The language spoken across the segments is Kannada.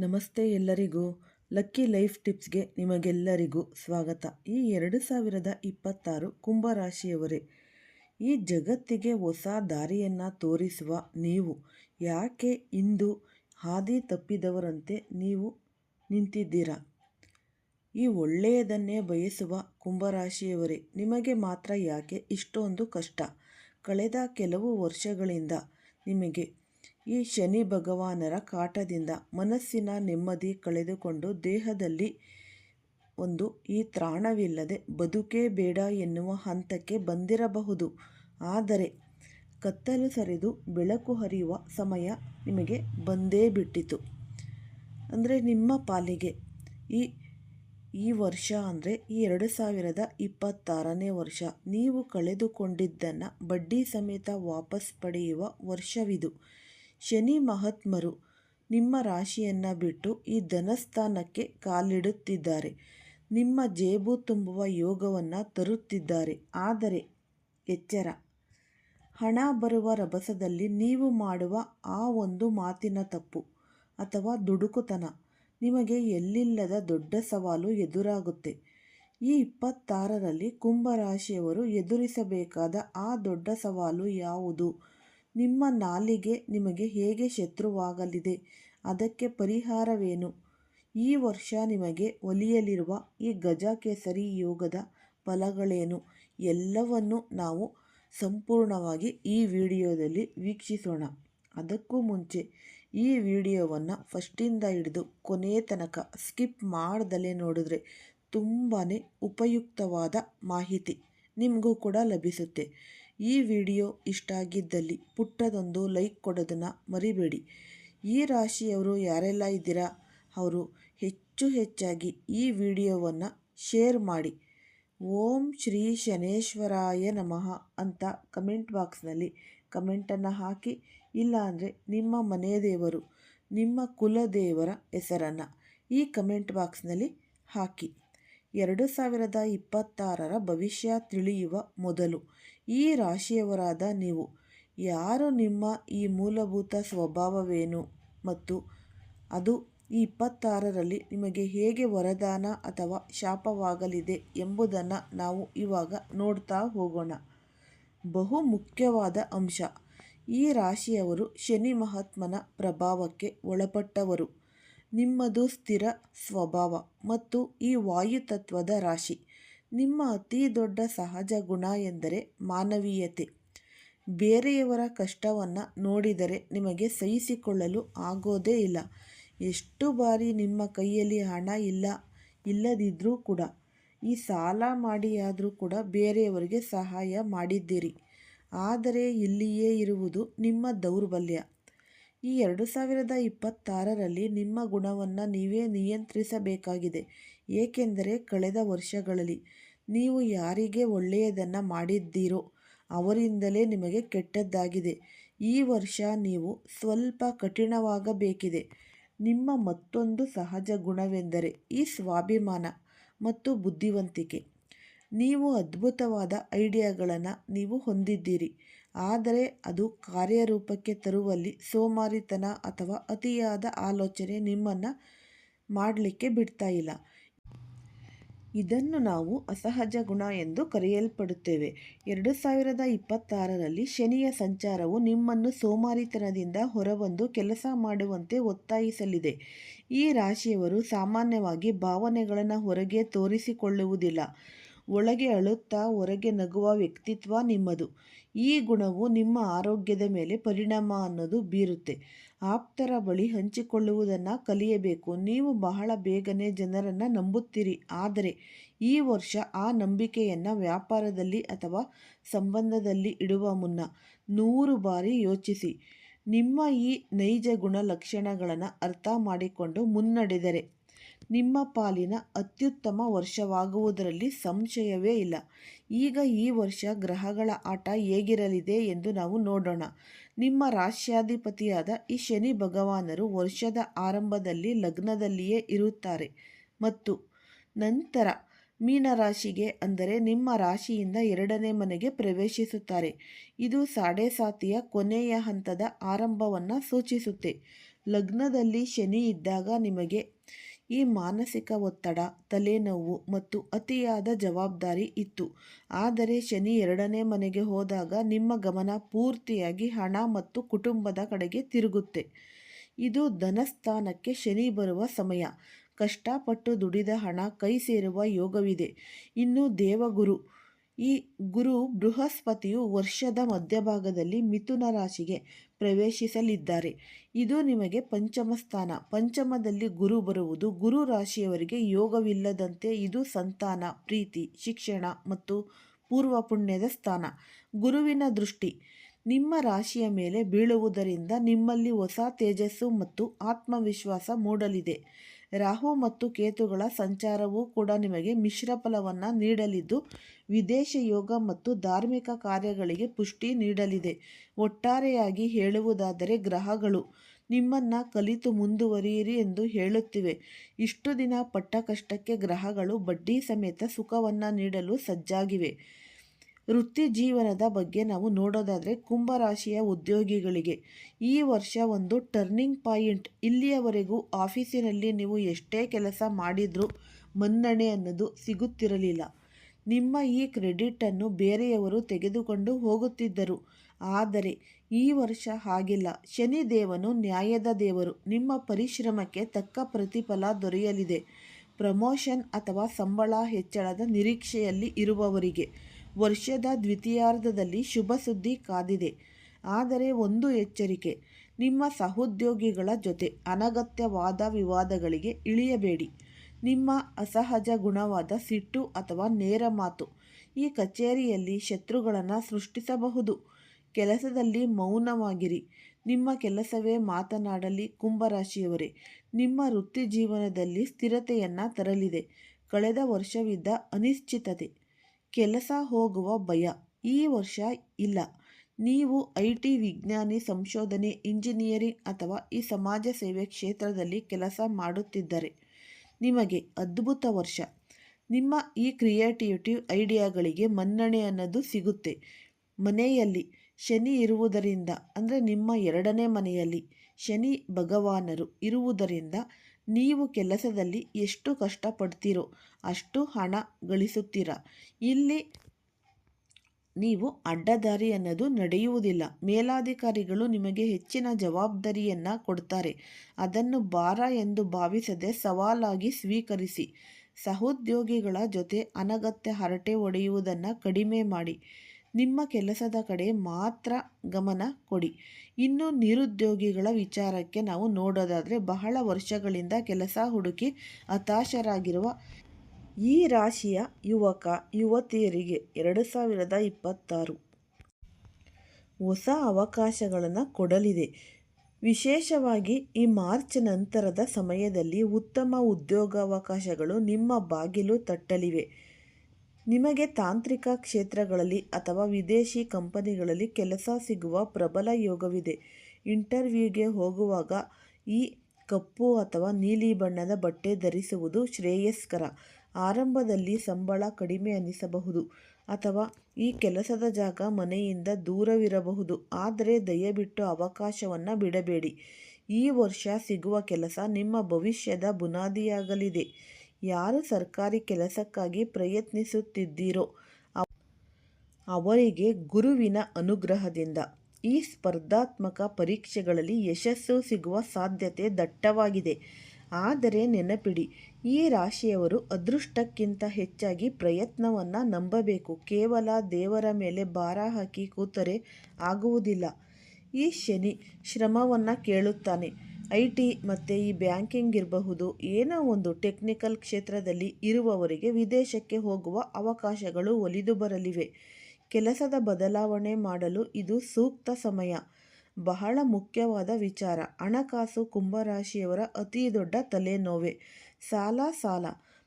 ನಮಸ್ತೆ ಎಲ್ಲರಿಗೂ. ಲಕ್ಕಿ ಲೈಫ್ ಟಿಪ್ಸ್ಗೆ ನಿಮಗೆಲ್ಲರಿಗೂ ಸ್ವಾಗತ. ಈ ಎರಡು ಸಾವಿರದ ಇಪ್ಪತ್ತಾರು ಕುಂಭರಾಶಿಯವರೇ, ಈ ಜಗತ್ತಿಗೆ ಹೊಸ ದಾರಿಯನ್ನು ತೋರಿಸುವ ನೀವು ಯಾಕೆ ಇಂದು ಹಾದಿ ತಪ್ಪಿದವರಂತೆ ನೀವು ನಿಂತಿದ್ದೀರಾ? ಈ ಒಳ್ಳೆಯದನ್ನೇ ಬಯಸುವ ಕುಂಭರಾಶಿಯವರೇ, ನಿಮಗೆ ಮಾತ್ರ ಯಾಕೆ ಇಷ್ಟೊಂದು ಕಷ್ಟ? ಕಳೆದ ಕೆಲವು ವರ್ಷಗಳಿಂದ ನಿಮಗೆ ಈ ಶನಿ ಭಗವಾನರ ಕಾಟದಿಂದ ಮನಸ್ಸಿನ ನೆಮ್ಮದಿ ಕಳೆದುಕೊಂಡು ದೇಹದಲ್ಲಿ ಒಂದು ಈ ತ್ರಾಣವಿಲ್ಲದೆ ಬದುಕೇ ಬೇಡ ಎನ್ನುವ ಹಂತಕ್ಕೆ ಬಂದಿರಬಹುದು. ಆದರೆ ಕತ್ತಲು ಸರಿದು ಬೆಳಕು ಹರಿಯುವ ಸಮಯ ನಿಮಗೆ ಬಂದೇ ಬಿಟ್ಟಿತು. ಅಂದರೆ ನಿಮ್ಮ ಪಾಲಿಗೆ ಈ ಈ ವರ್ಷ ಅಂದರೆ ಈ ಎರಡು ಸಾವಿರದ ಇಪ್ಪತ್ತಾರನೇ ವರ್ಷ. ನೀವು ಕಳೆದುಕೊಂಡಿದ್ದನ್ನು ಬಡ್ಡಿ ಸಮೇತ ವಾಪಸ್ ಪಡೆಯುವ ವರ್ಷವಿದು. ಶನಿ ಮಹಾತ್ಮರು ನಿಮ್ಮ ರಾಶಿಯನ್ನು ಬಿಟ್ಟು ಈ ಧನಸ್ಥಾನಕ್ಕೆ ಕಾಲಿಡುತ್ತಿದ್ದಾರೆ. ನಿಮ್ಮ ಜೇಬು ತುಂಬುವ ಯೋಗವನ್ನು ತರುತ್ತಿದ್ದಾರೆ. ಆದರೆ ಎಚ್ಚರ. ಹಣ ಬರುವ ರಭಸದಲ್ಲಿ ನೀವು ಮಾಡುವ ಆ ಒಂದು ಮಾತಿನ ತಪ್ಪು ಅಥವಾ ದುಡುಕುತನ ನಿಮಗೆ ಎಲ್ಲಿಲ್ಲದ ದೊಡ್ಡ ಸವಾಲು ಎದುರಾಗುತ್ತೆ. ಈ ಇಪ್ಪತ್ತಾರರಲ್ಲಿ ಕುಂಭರಾಶಿಯವರು ಎದುರಿಸಬೇಕಾದ ಆ ದೊಡ್ಡ ಸವಾಲು ಯಾವುದು? ನಿಮ್ಮ ನಾಲಿಗೆ ನಿಮಗೆ ಹೇಗೆ ಶತ್ರುವಾಗಲಿದೆ? ಅದಕ್ಕೆ ಪರಿಹಾರವೇನು? ಈ ವರ್ಷ ನಿಮಗೆ ಒಲಿಯಲಿರುವ ಈ ಗಜಕೇಸರಿ ಯೋಗದ ಫಲಗಳೇನು? ಎಲ್ಲವನ್ನು ನಾವು ಸಂಪೂರ್ಣವಾಗಿ ಈ ವಿಡಿಯೋದಲ್ಲಿ ವೀಕ್ಷಿಸೋಣ. ಅದಕ್ಕೂ ಮುಂಚೆ ಈ ವಿಡಿಯೋವನ್ನು ಫಸ್ಟಿಂದ ಹಿಡಿದು ಕೊನೆಯ ತನಕ ಸ್ಕಿಪ್ ಮಾಡ್ದಲೇ ನೋಡಿದ್ರೆ ತುಂಬಾ ಉಪಯುಕ್ತವಾದ ಮಾಹಿತಿ ನಿಮಗೂ ಕೂಡ ಲಭಿಸುತ್ತೆ. ಈ ವಿಡಿಯೋ ಇಷ್ಟ ಆಗಿದ್ದಲ್ಲಿ ಪುಟ್ಟದೊಂದು ಲೈಕ್ ಕೊಡೋದನ್ನು ಮರಿಬೇಡಿ. ಈ ರಾಶಿಯವರು ಯಾರೆಲ್ಲ ಇದ್ದೀರಾ? ಅವರು ಹೆಚ್ಚು ಹೆಚ್ಚಾಗಿ ಈ ವಿಡಿಯೋವನ್ನು ಶೇರ್ ಮಾಡಿ. ಓಂ ಶ್ರೀ ಶನೇಶ್ವರಾಯ ನಮಃ ಅಂತ ಕಮೆಂಟ್ ಬಾಕ್ಸ್ನಲ್ಲಿ ಕಮೆಂಟನ್ನು ಹಾಕಿ, ಇಲ್ಲ ಅಂದರೆ ನಿಮ್ಮ ಮನೆಯ ದೇವರು, ನಿಮ್ಮ ಕುಲದೇವರ ಹೆಸರನ್ನು ಈ ಕಮೆಂಟ್ ಬಾಕ್ಸ್ನಲ್ಲಿ ಹಾಕಿ. ಎರಡು ಸಾವಿರದ ಇಪ್ಪತ್ತಾರರ ಭವಿಷ್ಯ ತಿಳಿಯುವ ಮೊದಲು ಈ ರಾಶಿಯವರಾದ ನೀವು. ಯಾರು ನಿಮ್ಮ ಈ ಮೂಲಭೂತ ಸ್ವಭಾವವೇನು ಮತ್ತು ಅದು ಈ ಇಪ್ಪತ್ತಾರರಲ್ಲಿ ನಿಮಗೆ ಹೇಗೆ ವರದಾನ ಅಥವಾ ಶಾಪವಾಗಲಿದೆ ಎಂಬುದನ್ನು ನಾವು ಇವಾಗ ನೋಡ್ತಾ ಹೋಗೋಣ. ಬಹು ಮುಖ್ಯವಾದ ಅಂಶ. ಈ ರಾಶಿಯವರು ಶನಿ ಮಹಾತ್ಮನ ಪ್ರಭಾವಕ್ಕೆ ಒಳಪಟ್ಟವರು. ನಿಮ್ಮದು ಸ್ಥಿರ ಸ್ವಭಾವ ಮತ್ತು ಈ ವಾಯುತತ್ವದ ರಾಶಿ. ನಿಮ್ಮ ಅತಿ ದೊಡ್ಡ ಸಹಜ ಗುಣ ಎಂದರೆ ಮಾನವೀಯತೆ. ಬೇರೆಯವರ ಕಷ್ಟವನ್ನು ನೋಡಿದರೆ ನಿಮಗೆ ಸಹಿಸಿಕೊಳ್ಳಲು ಆಗೋದೇ ಇಲ್ಲ. ಎಷ್ಟು ಬಾರಿ ನಿಮ್ಮ ಕೈಯಲ್ಲಿ ಹಣ ಇಲ್ಲ ಇಲ್ಲದಿದ್ದರೂ ಕೂಡ, ಈ ಸಾಲ ಮಾಡಿಯಾದರೂ ಕೂಡ ಬೇರೆಯವರಿಗೆ ಸಹಾಯ ಮಾಡಿದ್ದೀರಿ. ಆದರೆ ಇಲ್ಲಿಯೇ ಇರುವುದು ನಿಮ್ಮ ದೌರ್ಬಲ್ಯ. ಈ ಎರಡು ಸಾವಿರದ ಇಪ್ಪತ್ತಾರರಲ್ಲಿ ನಿಮ್ಮ ಗುಣವನ್ನು ನೀವೇ ನಿಯಂತ್ರಿಸಬೇಕಾಗಿದೆ. ಏಕೆಂದರೆ ಕಳೆದ ವರ್ಷಗಳಲ್ಲಿ ನೀವು ಯಾರಿಗೆ ಒಳ್ಳೆಯದನ್ನು ಮಾಡಿದ್ದೀರೋ ಅವರಿಂದಲೇ ನಿಮಗೆ ಕೆಟ್ಟದ್ದಾಗಿದೆ. ಈ ವರ್ಷ ನೀವು ಸ್ವಲ್ಪ ಕಠಿಣವಾಗಬೇಕಿದೆ. ನಿಮ್ಮ ಮತ್ತೊಂದು ಸಹಜ ಗುಣವೆಂದರೆ ಈ ಸ್ವಾಭಿಮಾನ ಮತ್ತು ಬುದ್ಧಿವಂತಿಕೆ. ನೀವು ಅದ್ಭುತವಾದ ಐಡಿಯಾಗಳನ್ನು ನೀವು ಹೊಂದಿದ್ದೀರಿ, ಆದರೆ ಅದು ಕಾರ್ಯರೂಪಕ್ಕೆ ತರುವಲ್ಲಿ ಸೋಮಾರಿತನ ಅಥವಾ ಅತಿಯಾದ ಆಲೋಚನೆ ನಿಮ್ಮನ್ನು ಮಾಡಲಿಕ್ಕೆ ಬಿಡ್ತಾ ಇಲ್ಲ. ಇದನ್ನು ನಾವು ಅಸಹಜ ಗುಣ ಎಂದು ಕರೆಯಲ್ಪಡುತ್ತೇವೆ. ಎರಡು ಸಾವಿರದ ಇಪ್ಪತ್ತಾರರಲ್ಲಿ ಶನಿಯ ಸಂಚಾರವು ನಿಮ್ಮನ್ನು ಸೋಮಾರಿತನದಿಂದ ಹೊರಬಂದು ಕೆಲಸ ಮಾಡುವಂತೆ ಒತ್ತಾಯಿಸಲಿದೆ. ಈ ರಾಶಿಯವರು ಸಾಮಾನ್ಯವಾಗಿ ಭಾವನೆಗಳನ್ನು ಹೊರಗೆ ತೋರಿಸಿಕೊಳ್ಳುವುದಿಲ್ಲ. ಒಳಗೆ ಅಳುತ್ತಾ ಹೊರಗೆ ನಗುವ ವ್ಯಕ್ತಿತ್ವ ನಿಮ್ಮದು. ಈ ಗುಣವು ನಿಮ್ಮ ಆರೋಗ್ಯದ ಮೇಲೆ ಪರಿಣಾಮ ಅನ್ನೋದು ಬೀರುತ್ತೆ. ಆಪ್ತರ ಬಳಿ ಹಂಚಿಕೊಳ್ಳುವುದನ್ನು ಕಲಿಯಬೇಕು. ನೀವು ಬಹಳ ಬೇಗನೆ ಜನರನ್ನು ನಂಬುತ್ತೀರಿ. ಆದರೆ ಈ ವರ್ಷ ಆ ನಂಬಿಕೆಯನ್ನು ವ್ಯಾಪಾರದಲ್ಲಿ ಅಥವಾ ಸಂಬಂಧದಲ್ಲಿ ಇಡುವ ಮುನ್ನ ನೂರು ಬಾರಿ ಯೋಚಿಸಿ. ನಿಮ್ಮ ಈ ನೈಜ ಗುಣಲಕ್ಷಣಗಳನ್ನು ಅರ್ಥ ಮಾಡಿಕೊಂಡು ಮುನ್ನಡೆದರೆ ನಿಮ್ಮ ಪಾಲಿನ ಅತ್ಯುತ್ತಮ ವರ್ಷವಾಗುವುದರಲ್ಲಿ ಸಂಶಯವೇ ಇಲ್ಲ. ಈಗ ಈ ವರ್ಷ ಗ್ರಹಗಳ ಆಟ ಹೇಗಿರಲಿದೆ ಎಂದು ನಾವು ನೋಡೋಣ. ನಿಮ್ಮ ರಾಶ್ಯಾಧಿಪತಿಯಾದ ಈ ಶನಿ ಭಗವಾನರು ವರ್ಷದ ಆರಂಭದಲ್ಲಿ ಲಗ್ನದಲ್ಲಿಯೇ ಇರುತ್ತಾರೆ ಮತ್ತು ನಂತರ ಮೀನರಾಶಿಗೆ ಅಂದರೆ ನಿಮ್ಮ ರಾಶಿಯಿಂದ ಎರಡನೇ ಮನೆಗೆ ಪ್ರವೇಶಿಸುತ್ತಾರೆ. ಇದು ಸಾಡೆ ಸಾತಿಯ ಕೊನೆಯ ಹಂತದ ಆರಂಭವನ್ನು ಸೂಚಿಸುತ್ತೆ. ಲಗ್ನದಲ್ಲಿ ಶನಿ ಇದ್ದಾಗ ನಿಮಗೆ ಈ ಮಾನಸಿಕ ಒತ್ತಡ, ತಲೆನೋವು ಮತ್ತು ಅತಿಯಾದ ಜವಾಬ್ದಾರಿ ಇತ್ತು. ಆದರೆ ಶನಿ ಎರಡನೇ ಮನೆಗೆ ಹೋದಾಗ ನಿಮ್ಮ ಗಮನ ಪೂರ್ತಿಯಾಗಿ ಹಣ ಮತ್ತು ಕುಟುಂಬದ ಕಡೆಗೆ ತಿರುಗುತ್ತೆ. ಇದು ಧನಸ್ಥಾನಕ್ಕೆ ಶನಿ ಬರುವ ಸಮಯ. ಕಷ್ಟಪಟ್ಟು ದುಡಿದ ಹಣ ಕೈ ಸೇರುವ ಯೋಗವಿದೆ. ಇನ್ನು ದೇವಗುರು ಈ ಗುರು ಬೃಹಸ್ಪತಿಯು ವರ್ಷದ ಮಧ್ಯಭಾಗದಲ್ಲಿ ಮಿಥುನ ರಾಶಿಗೆ ಪ್ರವೇಶಿಸಲಿದ್ದಾರೆ. ಇದು ನಿಮಗೆ ಪಂಚಮ ಸ್ಥಾನ. ಪಂಚಮದಲ್ಲಿ ಗುರು ಬರುವುದು ಗುರು ರಾಶಿಯವರಿಗೆ ಯೋಗವಿಲ್ಲದಂತೆ ಇದು ಸಂತಾನ, ಪ್ರೀತಿ, ಶಿಕ್ಷಣ ಮತ್ತು ಪೂರ್ವ ಪುಣ್ಯದ ಸ್ಥಾನ. ಗುರುವಿನ ದೃಷ್ಟಿ. ನಿಮ್ಮ ರಾಶಿಯ ಮೇಲೆ ಬೀಳುವುದರಿಂದ ನಿಮ್ಮಲ್ಲಿ ಹೊಸ ತೇಜಸ್ಸು ಮತ್ತು ಆತ್ಮವಿಶ್ವಾಸ ಮೂಡಲಿದೆ. ರಾಹು ಮತ್ತು ಕೇತುಗಳ ಸಂಚಾರವೂ ಕೂಡ ನಿಮಗೆ ಮಿಶ್ರ ಫಲವನ್ನು ನೀಡಲಿದ್ದು, ವಿದೇಶ ಯೋಗ ಮತ್ತು ಧಾರ್ಮಿಕ ಕಾರ್ಯಗಳಿಗೆ ಪುಷ್ಟಿ ನೀಡಲಿದೆ. ಒಟ್ಟಾರೆಯಾಗಿ ಹೇಳುವುದಾದರೆ ಗ್ರಹಗಳು. ನಿಮ್ಮನ್ನು ಕಲಿತು ಮುಂದುವರಿಯಿರಿ ಎಂದು ಹೇಳುತ್ತಿವೆ. ಇಷ್ಟು ದಿನ ಪಟ್ಟ ಕಷ್ಟಕ್ಕೆ ಗ್ರಹಗಳು ಬಡ್ಡಿ ಸಮೇತ ಸುಖವನ್ನು ನೀಡಲು ಸಜ್ಜಾಗಿವೆ. ವೃತ್ತಿ ಜೀವನದ ಬಗ್ಗೆ ನಾವು ನೋಡೋದಾದರೆ ಕುಂಭರಾಶಿಯ ಉದ್ಯೋಗಿಗಳಿಗೆ ಈ ವರ್ಷ ಒಂದು ಟರ್ನಿಂಗ್ ಪಾಯಿಂಟ್ ಇಲ್ಲಿಯವರೆಗೂ ಆಫೀಸಿನಲ್ಲಿ ನೀವು ಎಷ್ಟೇ ಕೆಲಸ ಮಾಡಿದರೂ ಮನ್ನಣೆ ಅನ್ನೋದು ಸಿಗುತ್ತಿರಲಿಲ್ಲ. ನಿಮ್ಮ ಈ ಕ್ರೆಡಿಟನ್ನು ಬೇರೆಯವರು ತೆಗೆದುಕೊಂಡು ಹೋಗುತ್ತಿದ್ದರು. ಆದರೆ ಈ ವರ್ಷ ಹಾಗಿಲ್ಲ. ಶನಿ ದೇವನು ನ್ಯಾಯದ ದೇವರು. ನಿಮ್ಮ ಪರಿಶ್ರಮಕ್ಕೆ ತಕ್ಕ ಪ್ರತಿಫಲ ದೊರೆಯಲಿದೆ. ಪ್ರಮೋಷನ್ ಅಥವಾ ಸಂಬಳ ಹೆಚ್ಚಳದ ನಿರೀಕ್ಷೆಯಲ್ಲಿ ಇರುವವರಿಗೆ ವರ್ಷದ ದ್ವಿತೀಯಾರ್ಧದಲ್ಲಿ ಶುಭ ಸುದ್ದಿ ಕಾದಿದೆ. ಆದರೆ ಒಂದು ಎಚ್ಚರಿಕೆ, ನಿಮ್ಮ ಸಹೋದ್ಯೋಗಿಗಳ ಜೊತೆ ಅನಗತ್ಯವಾದ ವಿವಾದಗಳಿಗೆ ಇಳಿಯಬೇಡಿ. ನಿಮ್ಮ ಅಸಹಜ ಗುಣವಾದ ಸಿಟ್ಟು ಅಥವಾ ನೇರ ಮಾತು ಈ ಕಚೇರಿಯಲ್ಲಿ ಶತ್ರುಗಳನ್ನು ಸೃಷ್ಟಿಸಬಹುದು. ಕೆಲಸದಲ್ಲಿ ಮೌನವಾಗಿರಿ. ನಿಮ್ಮ ಕೆಲಸವೇ ಮಾತನಾಡಲಿ ಕುಂಭರಾಶಿಯವರೇ. ನಿಮ್ಮ ವೃತ್ತಿ ಜೀವನದಲ್ಲಿ ಸ್ಥಿರತೆಯನ್ನು ತರಲಿದೆ. ಕಳೆದ ವರ್ಷವಿದ್ದ ಅನಿಶ್ಚಿತತೆ. ಕೆಲಸ ಹೋಗುವ ಭಯ. ಈ ವರ್ಷ ಇಲ್ಲ. ನೀವು ಐ ಟಿ ವಿಜ್ಞಾನಿ, ಸಂಶೋಧನೆ, ಇಂಜಿನಿಯರಿಂಗ್ ಅಥವಾ ಈ ಸಮಾಜ ಸೇವೆ ಕ್ಷೇತ್ರದಲ್ಲಿ ಕೆಲಸ ಮಾಡುತ್ತಿದ್ದರೆ ನಿಮಗೆ ಅದ್ಭುತ ವರ್ಷ. ನಿಮ್ಮ ಈ ಕ್ರಿಯೇಟಿವಿಟಿವ್ ಐಡಿಯಾಗಳಿಗೆ ಮನ್ನಣೆ ಅನ್ನೋದು ಸಿಗುತ್ತೆ. ಮನೆಯಲ್ಲಿ ಶನಿ ಇರುವುದರಿಂದ, ಅಂದರೆ ನಿಮ್ಮ ಎರಡನೇ ಮನೆಯಲ್ಲಿ ಶನಿ ಭಗವಾನರು ಇರುವುದರಿಂದ ನೀವು ಕೆಲಸದಲ್ಲಿ ಎಷ್ಟು ಕಷ್ಟಪಡ್ತೀರೋ ಅಷ್ಟು ಹಣ ಗಳಿಸುತ್ತೀರ. ಇಲ್ಲಿ ನೀವು ಅಡ್ಡದಾರಿ ಅನ್ನೋದು ನಡೆಯುವುದಿಲ್ಲ. ಮೇಲಾಧಿಕಾರಿಗಳು ನಿಮಗೆ ಹೆಚ್ಚಿನ ಜವಾಬ್ದಾರಿಯನ್ನು ಕೊಡ್ತಾರೆ. ಅದನ್ನು ಭಾರ ಎಂದು ಭಾವಿಸದೆ ಸವಾಲಾಗಿ ಸ್ವೀಕರಿಸಿ. ಸಹೋದ್ಯೋಗಿಗಳ ಜೊತೆ ಅನಗತ್ಯ ಹರಟೆ ಹೊಡೆಯುವುದನ್ನು ಕಡಿಮೆ ಮಾಡಿ. ನಿಮ್ಮ ಕೆಲಸದ ಕಡೆ ಮಾತ್ರ ಗಮನ ಕೊಡಿ. ಇನ್ನು ನಿರುದ್ಯೋಗಿಗಳ ವಿಚಾರಕ್ಕೆ ನಾವು ನೋಡೋದಾದರೆ ಬಹಳ ವರ್ಷಗಳಿಂದ ಕೆಲಸ ಹುಡುಕಿ ಹತಾಶರಾಗಿರುವ ಈ ರಾಶಿಯ ಯುವಕ, ಯುವತಿಯರಿಗೆ ಎರಡು ಸಾವಿರದ ಇಪ್ಪತ್ತಾರು ಹೊಸ ಅವಕಾಶಗಳನ್ನು ಕೊಡಲಿದೆ. ವಿಶೇಷವಾಗಿ ಈ ಮಾರ್ಚ್ ನಂತರದ ಸಮಯದಲ್ಲಿ ಉತ್ತಮ ಉದ್ಯೋಗಾವಕಾಶಗಳು ನಿಮ್ಮ ಬಾಗಿಲು ತಟ್ಟಲಿವೆ. ನಿಮಗೆ ತಾಂತ್ರಿಕ ಕ್ಷೇತ್ರಗಳಲ್ಲಿ ಅಥವಾ ವಿದೇಶಿ ಕಂಪನಿಗಳಲ್ಲಿ ಕೆಲಸ ಸಿಗುವ ಪ್ರಬಲ ಯೋಗವಿದೆ. ಇಂಟರ್ವ್ಯೂಗೆ ಹೋಗುವಾಗ ಈ ಕಪ್ಪು ಅಥವಾ ನೀಲಿ ಬಣ್ಣದ ಬಟ್ಟೆ ಧರಿಸುವುದು ಶ್ರೇಯಸ್ಕರ. ಆರಂಭದಲ್ಲಿ ಸಂಬಳ ಕಡಿಮೆ ಅನಿಸಬಹುದು ಅಥವಾ ಈ ಕೆಲಸದ ಜಾಗ ಮನೆಯಿಂದ ದೂರವಿರಬಹುದು, ಆದರೆ ದಯವಿಟ್ಟು ಅವಕಾಶವನ್ನು ಬಿಡಬೇಡಿ. ಈ ವರ್ಷ ಸಿಗುವ ಕೆಲಸ ನಿಮ್ಮ ಭವಿಷ್ಯದ ಬುನಾದಿಯಾಗಲಿದೆ. ಯಾರು ಸರ್ಕಾರಿ ಕೆಲಸಕ್ಕಾಗಿ ಪ್ರಯತ್ನಿಸುತ್ತಿದ್ದೀರೋ ಅವರಿಗೆ ಗುರುವಿನ ಅನುಗ್ರಹದಿಂದ ಈ ಸ್ಪರ್ಧಾತ್ಮಕ ಪರೀಕ್ಷೆಗಳಲ್ಲಿ ಯಶಸ್ಸು ಸಿಗುವ ಸಾಧ್ಯತೆ ದಟ್ಟವಾಗಿದೆ. ಆದರೆ ನೆನಪಿಡಿ, ಈ ರಾಶಿಯವರು ಅದೃಷ್ಟಕ್ಕಿಂತ ಹೆಚ್ಚಾಗಿ ಪ್ರಯತ್ನವನ್ನು ನಂಬಬೇಕು. ಕೇವಲ ದೇವರ ಮೇಲೆ ಭಾರ ಹಾಕಿ ಕೂತರೆ ಆಗುವುದಿಲ್ಲ. ಈ ಶನಿ ಶ್ರಮವನ್ನು ಕೇಳುತ್ತಾನೆ. ಐ ಟಿ ಮತ್ತು ಈ ಬ್ಯಾಂಕಿಂಗ್ ಇರಬಹುದು, ಏನೋ ಒಂದು ಟೆಕ್ನಿಕಲ್ ಕ್ಷೇತ್ರದಲ್ಲಿ ಇರುವವರಿಗೆ ವಿದೇಶಕ್ಕೆ ಹೋಗುವ ಅವಕಾಶಗಳು ಒಲಿದು ಬರಲಿವೆ. ಕೆಲಸದ ಬದಲಾವಣೆ ಮಾಡಲು ಇದು ಸೂಕ್ತ ಸಮಯ. ಬಹಳ ಮುಖ್ಯವಾದ ವಿಚಾರ. ಹಣಕಾಸು ಕುಂಭರಾಶಿಯವರ ಅತಿ ದೊಡ್ಡ ತಲೆನೋವೆ. ಸಾಲ ಸಾಲ.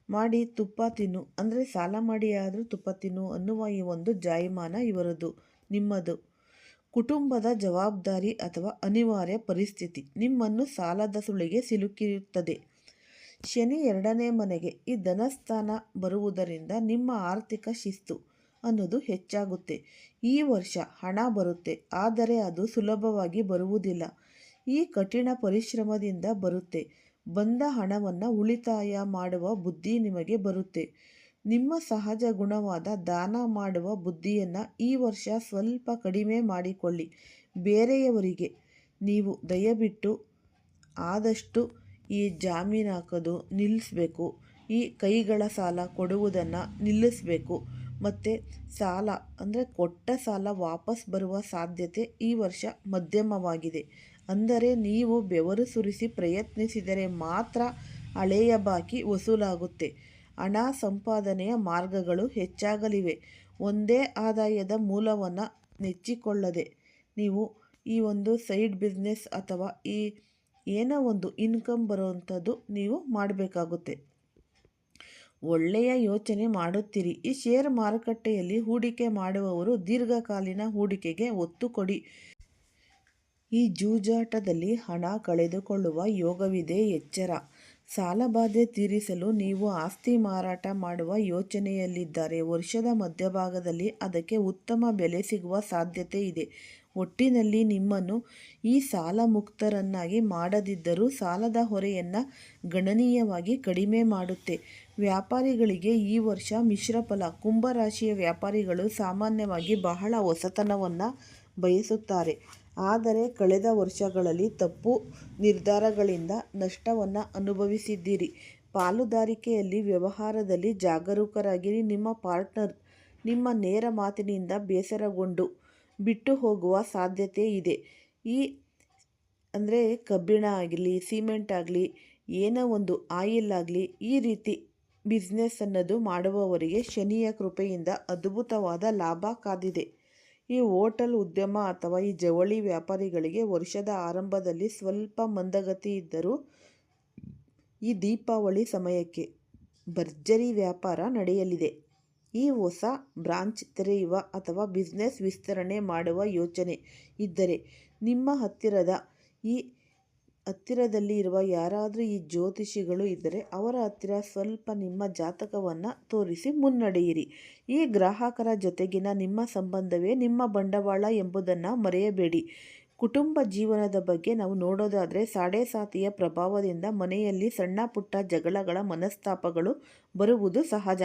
ಮಾಡಿ ತುಪ್ಪ ತಿನ್ನು. ಅಂದರೆ ಸಾಲ ಮಾಡಿ ಆದರೂ ತುಪ್ಪ ತಿನ್ನು ಅನ್ನುವ ಈ ಒಂದು ಜಾಯಮಾನ ಇವರದು, ನಿಮ್ಮದು. ಕುಟುಂಬದ ಜವಾಬ್ದಾರಿ ಅಥವಾ ಅನಿವಾರ್ಯ ಪರಿಸ್ಥಿತಿ ನಿಮ್ಮನ್ನು ಸಾಲದ ಸುಳಿಗೆ ಸಿಲುಕಿರುತ್ತದೆ. ಶನಿ ಎರಡನೇ ಮನೆಗೆ ಈ ಧನಸ್ಥಾನ ಬರುವುದರಿಂದ ನಿಮ್ಮ ಆರ್ಥಿಕ ಶಿಸ್ತು ಅನ್ನೋದು ಹೆಚ್ಚಾಗುತ್ತೆ. ಈ ವರ್ಷ ಹಣ ಬರುತ್ತೆ, ಆದರೆ ಅದು ಸುಲಭವಾಗಿ ಬರುವುದಿಲ್ಲ. ಈ ಕಠಿಣ ಪರಿಶ್ರಮದಿಂದ ಬರುತ್ತೆ. ಬಂದ ಹಣವನ್ನು ಉಳಿತಾಯ ಮಾಡುವ ಬುದ್ಧಿ ನಿಮಗೆ ಬರುತ್ತೆ. ನಿಮ್ಮ ಸಹಜ ಗುಣವಾದ ದಾನ ಮಾಡುವ ಬುದ್ಧಿಯನ್ನು ಈ ವರ್ಷ ಸ್ವಲ್ಪ ಕಡಿಮೆ ಮಾಡಿಕೊಳ್ಳಿ. ಬೇರೆಯವರಿಗೆ ನೀವು ದಯವಿಟ್ಟು ಆದಷ್ಟು ಈ ಜಾಮೀನು ಹಾಕೋದು ನಿಲ್ಲಿಸ್ಬೇಕು. ಈ ಕೈಗಳ ಸಾಲ ಕೊಡುವುದನ್ನು ನಿಲ್ಲಿಸಬೇಕು. ಮತ್ತು ಸಾಲ ಅಂದರೆ ಕೊಟ್ಟ ಸಾಲ ವಾಪಸ್ ಬರುವ ಸಾಧ್ಯತೆ ಈ ವರ್ಷ ಮಧ್ಯಮವಾಗಿದೆ. ಅಂದರೆ ನೀವು ಬೆವರು ಸುರಿಸಿ ಪ್ರಯತ್ನಿಸಿದರೆ ಮಾತ್ರ ಹಳೆಯ ಬಾಕಿ ವಸೂಲಾಗುತ್ತೆ. ಹಣ ಸಂಪಾದನೆಯ ಮಾರ್ಗಗಳು ಹೆಚ್ಚಾಗಲಿವೆ. ಒಂದೇ ಆದಾಯದ ಮೂಲವನ್ನು ನೆಚ್ಚಿಕೊಳ್ಳದೆ ನೀವು ಈ ಒಂದು ಸೈಡ್ ಬಿಸ್ನೆಸ್ ಅಥವಾ ಈ ಏನೋ ಒಂದು ಇನ್ಕಮ್ ಬರುವಂಥದ್ದು ನೀವು ಮಾಡಬೇಕಾಗುತ್ತೆ. ಒಳ್ಳೆಯ ಯೋಚನೆ ಮಾಡುತ್ತೀರಿ. ಈ ಶೇರ್ ಮಾರುಕಟ್ಟೆಯಲ್ಲಿ ಹೂಡಿಕೆ ಮಾಡುವವರು ದೀರ್ಘಕಾಲೀನ ಹೂಡಿಕೆಗೆ ಒತ್ತು ಕೊಡಿ. ಈ ಜೂಜಾಟದಲ್ಲಿ ಹಣ ಕಳೆದುಕೊಳ್ಳುವ ಯೋಗವಿದೆ ಎಚ್ಚರ. ಸಾಲಬಾಧೆ ತೀರಿಸಲು ನೀವು ಆಸ್ತಿ ಮಾರಾಟ ಮಾಡುವ ಯೋಚನೆಯಲ್ಲಿದ್ದರೆ ವರ್ಷದ ಮಧ್ಯಭಾಗದಲ್ಲಿ ಅದಕ್ಕೆ ಉತ್ತಮ ಬೆಲೆ ಸಿಗುವ ಸಾಧ್ಯತೆ ಇದೆ. ಒಟ್ಟಿನಲ್ಲಿ ನಿಮ್ಮನ್ನು ಈ ಸಾಲ ಮುಕ್ತರನ್ನಾಗಿ ಮಾಡದಿದ್ದರೂ ಸಾಲದ ಹೊರೆಯನ್ನು ಗಣನೀಯವಾಗಿ ಕಡಿಮೆ ಮಾಡುತ್ತೆ. ವ್ಯಾಪಾರಿಗಳಿಗೆ ಈ ವರ್ಷ ಮಿಶ್ರಫಲ ಕುಂಭರಾಶಿಯ ವ್ಯಾಪಾರಿಗಳು ಸಾಮಾನ್ಯವಾಗಿ ಬಹಳ ಹೊಸತನವನ್ನು ಬಯಸುತ್ತಾರೆ. ಆದರೆ ಕಳೆದ ವರ್ಷಗಳಲ್ಲಿ ತಪ್ಪು ನಿರ್ಧಾರಗಳಿಂದ ನಷ್ಟವನ್ನು ಅನುಭವಿಸಿದ್ದೀರಿ. ಪಾಲುದಾರಿಕೆಯಲ್ಲಿ ವ್ಯವಹಾರದಲ್ಲಿ ಜಾಗರೂಕರಾಗಿರಿ. ನಿಮ್ಮ ಪಾರ್ಟ್ನರ್ ನಿಮ್ಮ ನೇರ ಮಾತಿನಿಂದ ಬೇಸರಗೊಂಡು ಬಿಟ್ಟು ಹೋಗುವ ಸಾಧ್ಯತೆ ಇದೆ. ಈ ಅಂದರೆ ಕಬ್ಬಿಣ ಆಗಲಿ, ಸಿಮೆಂಟ್ ಆಗಲಿ, ಏನೋ ಒಂದು ಆಯಿಲ್ ಆಗಲಿ, ಈ ರೀತಿ ಬಿಸ್ನೆಸ್ ಅನ್ನೋದು ಮಾಡುವವರಿಗೆ ಶನಿಯ ಕೃಪೆಯಿಂದ ಅದ್ಭುತವಾದ ಲಾಭ ಕಾದಿದೆ. ಈ ಹೋಟೆಲ್ ಉದ್ಯಮ ಅಥವಾ ಈ ಜವಳಿ ವ್ಯಾಪಾರಿಗಳಿಗೆ ವರ್ಷದ ಆರಂಭದಲ್ಲಿ ಸ್ವಲ್ಪ ಮಂದಗತಿ ಇದ್ದರೂ ಈ ದೀಪಾವಳಿ ಸಮಯಕ್ಕೆ ಭರ್ಜರಿ ವ್ಯಾಪಾರ ನಡೆಯಲಿದೆ. ಈ ಹೊಸ ಬ್ರಾಂಚ್ ತೆರೆಯುವ ಅಥವಾ ಬಿಸ್ನೆಸ್ ವಿಸ್ತರಣೆ ಮಾಡುವ ಯೋಚನೆ ಇದ್ದರೆ ನಿಮ್ಮ ಹತ್ತಿರದ ಈ ಹತ್ತಿರದಲ್ಲಿ ಇರುವ ಯಾರಾದರೂ ಈ ಜ್ಯೋತಿಷಿಗಳು ಇದ್ದರೆ ಅವರ ಹತ್ತಿರ ಸ್ವಲ್ಪ ನಿಮ್ಮ ಜಾತಕವನ್ನು ತೋರಿಸಿ ಮುನ್ನಡೆಯಿರಿ. ಈ ಗ್ರಾಹಕರ ಜೊತೆಗಿನ ನಿಮ್ಮ ಸಂಬಂಧವೇ ನಿಮ್ಮ ಬಂಡವಾಳ ಎಂಬುದನ್ನು ಮರೆಯಬೇಡಿ. ಕುಟುಂಬ ಜೀವನದ ಬಗ್ಗೆ ನಾವು ನೋಡೋದಾದರೆ ಸಾಡೆ ಸಾತಿಯ ಪ್ರಭಾವದಿಂದ ಮನೆಯಲ್ಲಿ ಸಣ್ಣ ಪುಟ್ಟ ಜಗಳಗಳ ಮನಸ್ತಾಪಗಳು ಬರುವುದು ಸಹಜ.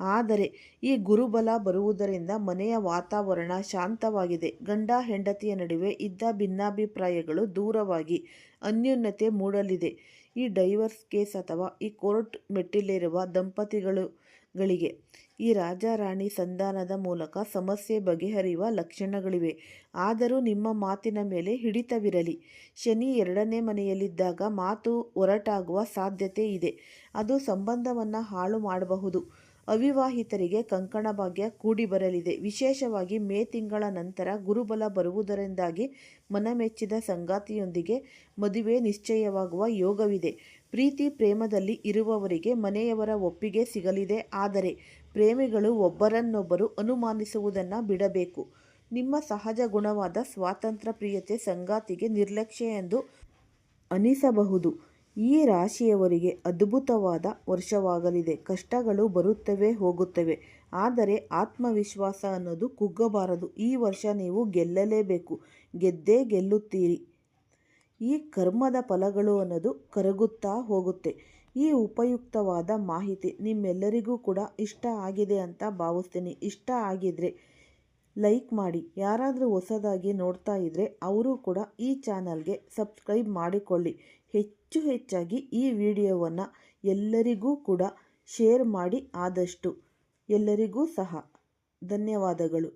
ಆದರೆ ಈ ಗುರುಬಲ ಬರುವುದರಿಂದ ಮನೆಯ ವಾತಾವರಣ ಶಾಂತವಾಗಿದೆ. ಗಂಡ ಹೆಂಡತಿಯ ನಡುವೆ ಇದ್ದ ಭಿನ್ನಾಭಿಪ್ರಾಯಗಳು ದೂರವಾಗಿ ಅನ್ಯೋನ್ಯತೆ ಮೂಡಲಿದೆ. ಈ ಡೈವರ್ಸ್ ಕೇಸ್ ಅಥವಾ ಈ ಕೋರ್ಟ್ ಮೆಟ್ಟಿಲೇರುವ ದಂಪತಿಗಳುಗಳಿಗೆ ಈ ರಾಜಾರಾಣಿ ಸಂಧಾನದ ಮೂಲಕ ಸಮಸ್ಯೆ ಬಗೆಹರಿಯುವ ಲಕ್ಷಣಗಳಿವೆ. ಆದರೂ ನಿಮ್ಮ ಮಾತಿನ ಮೇಲೆ ಹಿಡಿತವಿರಲಿ. ಶನಿ ಎರಡನೇ ಮನೆಯಲ್ಲಿದ್ದಾಗ ಮಾತು ಹೊರಟಾಗುವ ಸಾಧ್ಯತೆ ಇದೆ. ಅದು ಸಂಬಂಧವನ್ನು ಹಾಳು ಮಾಡಬಹುದು. ಅವಿವಾಹಿತರಿಗೆ ಕಂಕಣ ಭಾಗ್ಯ ಕೂಡಿ ಬರಲಿದೆ. ವಿಶೇಷವಾಗಿ ಮೇ ತಿಂಗಳ ನಂತರ ಗುರುಬಲ ಬರುವುದರಿಂದಾಗಿ ಮನಮೆಚ್ಚಿದ ಸಂಗಾತಿಯೊಂದಿಗೆ ಮದುವೆ ನಿಶ್ಚಯವಾಗುವ ಯೋಗವಿದೆ. ಪ್ರೀತಿ ಪ್ರೇಮದಲ್ಲಿ ಇರುವವರಿಗೆ ಮನೆಯವರ ಒಪ್ಪಿಗೆ ಸಿಗಲಿದೆ. ಆದರೆ ಪ್ರೇಮಿಗಳು ಒಬ್ಬರನ್ನೊಬ್ಬರು ಅನುಮಾನಿಸುವುದನ್ನು ಬಿಡಬೇಕು. ನಿಮ್ಮ ಸಹಜ ಗುಣವಾದ ಸ್ವಾತಂತ್ರ್ಯ ಪ್ರಿಯತೆ ಸಂಗಾತಿಗೆ ನಿರ್ಲಕ್ಷ್ಯ ಎಂದು ಅನಿಸಬಹುದು. ಈ ರಾಶಿಯವರಿಗೆ ಅದ್ಭುತವಾದ ವರ್ಷವಾಗಲಿದೆ. ಕಷ್ಟಗಳು ಬರುತ್ತವೆ, ಹೋಗುತ್ತವೆ. ಆದರೆ ಆತ್ಮವಿಶ್ವಾಸ ಅನ್ನೋದು ಕುಗ್ಗಬಾರದು. ಈ ವರ್ಷ ನೀವು ಗೆಲ್ಲಲೇಬೇಕು. ಗೆದ್ದೇ ಗೆಲ್ಲುತ್ತೀರಿ. ಈ ಕರ್ಮದ ಫಲಗಳು ಅನ್ನೋದು ಕರಗುತ್ತಾ ಹೋಗುತ್ತೆ. ಈ ಉಪಯುಕ್ತವಾದ ಮಾಹಿತಿ ನಿಮ್ಮೆಲ್ಲರಿಗೂ ಕೂಡ ಇಷ್ಟ ಆಗಿದೆ ಅಂತ ಭಾವಿಸ್ತೀನಿ. ಇಷ್ಟ ಆಗಿದ್ರೆ ಲೈಕ್ ಮಾಡಿ. ಯಾರಾದರೂ ಹೊಸದಾಗಿ ನೋಡ್ತಾ ಇದ್ದರೆ ಅವರು ಕೂಡ ಈ ಚಾನಲ್ಗೆ ಸಬ್ಸ್ಕ್ರೈಬ್ ಮಾಡಿಕೊಳ್ಳಿ. ಹೆಚ್ಚು ಹೆಚ್ಚಾಗಿ ಈ ವಿಡಿಯೋವನ್ನು ಎಲ್ಲರಿಗೂ ಕೂಡ ಶೇರ್ ಮಾಡಿ ಆದಷ್ಟು ಎಲ್ಲರಿಗೂ ಸಹ ಧನ್ಯವಾದಗಳು.